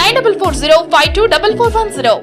Nine double four zero five two double four one zero.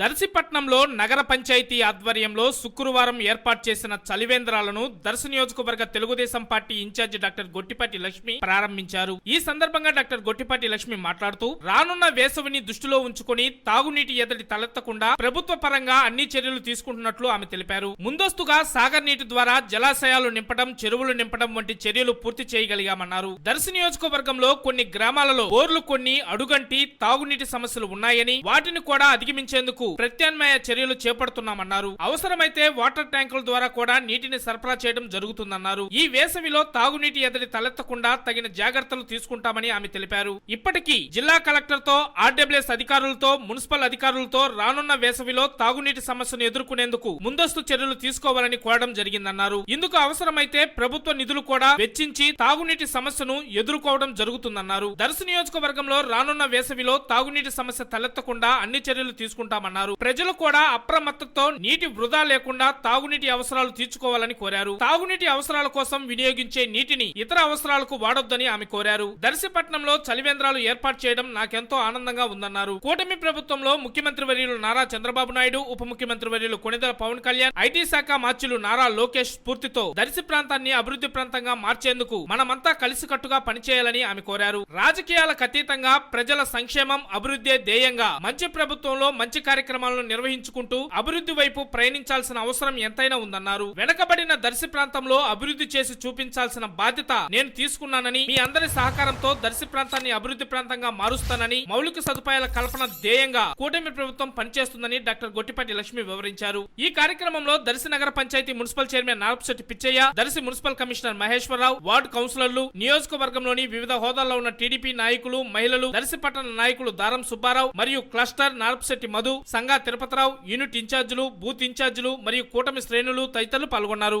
దర్శిపట్నంలో నగర పంచాయతీ ఆధ్వర్యంలో శుక్రవారం ఏర్పాటు చేసిన చలివేంద్రాలను దర్శి నియోజకవర్గ Telugu Desam party incharge doctor Gottipati Lakshmi ప్రారంభించారు. ఈ సందర్భంగా డాక్టర్ గొట్టిపాటి లక్ష్మి మాట్లాడుతూ రానున్న వేసవిని దృష్టిలో ఉంచుకొని తాగునీటి ఎదటి తలెత్తకుండా ప్రభుత్వ పరంగా అన్ని చర్యలు తీసుకుంటున్నట్లు ఆమె తెలిపారు. ముందస్తుగా సాగర్ నీటి ద్వారా జలాశయాలు నింపడం చెరువులు నింపడం వంటి చర్యలు పూర్తి చేయగలిగామన్నారు. దర్శి నియోజకవర్గంలో కొన్ని గ్రామాలలో బోర్లు కొన్ని అడుగంటి తాగునీటి సమస్యలు ఉన్నాయని వాటిని కూడా అధిగమించేందుకు ప్రత్యామ్నాయ చర్యలు చేపడుతున్నామన్నారు. అవసరమైతే వాటర్ ట్యాంకుల ద్వారా కూడా నీటిని సరఫరా చేయడం జరుగుతుందన్నారు. ఈ వేసవిలో తాగునీటి ఎదడి తలెత్తకుండా తగిన జాగ్రత్తలు తీసుకుంటామని ఆమె తెలిపారు. ఇప్పటికీ జిల్లా కలెక్టర్తో ఆర్డబ్ల్యూఎస్ అధికారులతో మున్సిపల్ అధికారులతో రానున్న వేసవిలో తాగునీటి సమస్యను ఎదుర్కొనేందుకు ముందస్తు చర్యలు తీసుకోవాలని కోరడం జరిగిందన్నారు. ఇందుకు అవసరమైతే ప్రభుత్వ నిధులు కూడా వెచ్చించి తాగునీటి సమస్యను ఎదుర్కోవడం జరుగుతుందన్నారు. దర్శి నియోజకవర్గంలో రానున్న వేసవిలో తాగునీటి సమస్య తలెత్తకుండా అన్ని చర్యలు తీసుకుంటామన్నారు. ప్రజలు కూడా అప్రమత్తతో నీటి వృధా లేకుండా తాగునీటి అవసరాలు తీర్చుకోవాలని కోరారు. తాగునీటి అవసరాల కోసం వినియోగించే నీటిని ఇతర అవసరాలకు వాడొద్దని ఆమె కోరారు. దర్శిపట్నంలో చలివేంద్రాలు ఏర్పాటు చేయడం నాకెంతో ఆనందంగా ఉందన్నారు. కూటమి ప్రభుత్వంలో ముఖ్యమంత్రి వర్యులు నారా చంద్రబాబు నాయుడు ఉప ముఖ్యమంత్రి వర్యులు కొనిదల పవన్ కళ్యాణ్ ఐటీ శాఖ మార్చులు నారా లోకేష్ స్ఫూర్తితో దర్శి ప్రాంతాన్ని అభివృద్ధి ప్రాంతంగా మార్చేందుకు మనమంతా కలిసికట్టుగా పనిచేయాలని ఆమె కోరారు. రాజకీయాలకు అతీతంగా ప్రజల సంక్షేమం అభివృద్ధి ధ్యేయంగా మంచి ప్రభుత్వంలో మంచి కార్యక్రమం కార్యక్రమాలను నిర్వహించుకుంటూ అభివృద్ధి వైపు ప్రయాణించాల్సిన అవసరం ఎంతైనా ఉందన్నారు. వెనకబడిన దర్శి ప్రాంతంలో అభివృద్ధి చేసి చూపించాల్సిన బాధ్యత నేను తీసుకున్నానని మీ అందరి సహకారంతో దర్శి ప్రాంతాన్ని అభివృద్ధి ప్రాంతంగా మారుస్తానని మౌలిక సదుపాయాల కల్పన ధ్యేయంగా కూటమి ప్రభుత్వం పనిచేస్తుందని డాక్టర్ గొట్టిపాటి లక్ష్మి వివరించారు. ఈ కార్యక్రమంలో దర్శి నగర panchayat municipal chairman Narapasetti Pitchaiah Darsi municipal commissioner Maheswararao ward కౌన్సిలర్లు నియోజకవర్గంలోని వివిధ హోదాల్లో ఉన్న టీడీపీ నాయకులు మహిళలు దర్శి పట్టణ నాయకులు దారం సుబ్బారావు మరియు క్లస్టర్ నారపశెట్టి మధు సంగా తిరుపతిరావు యూనిట్ ఇన్ఛార్జీలు బూత్ ఇన్ఛార్జీలు మరియు కూటమి శ్రేణులు తదితరులు పాల్గొన్నారు.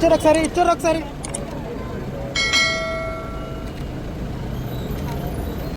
ఇచ్చారు ఒకసారి ఇచ్చారు ఒకసారి.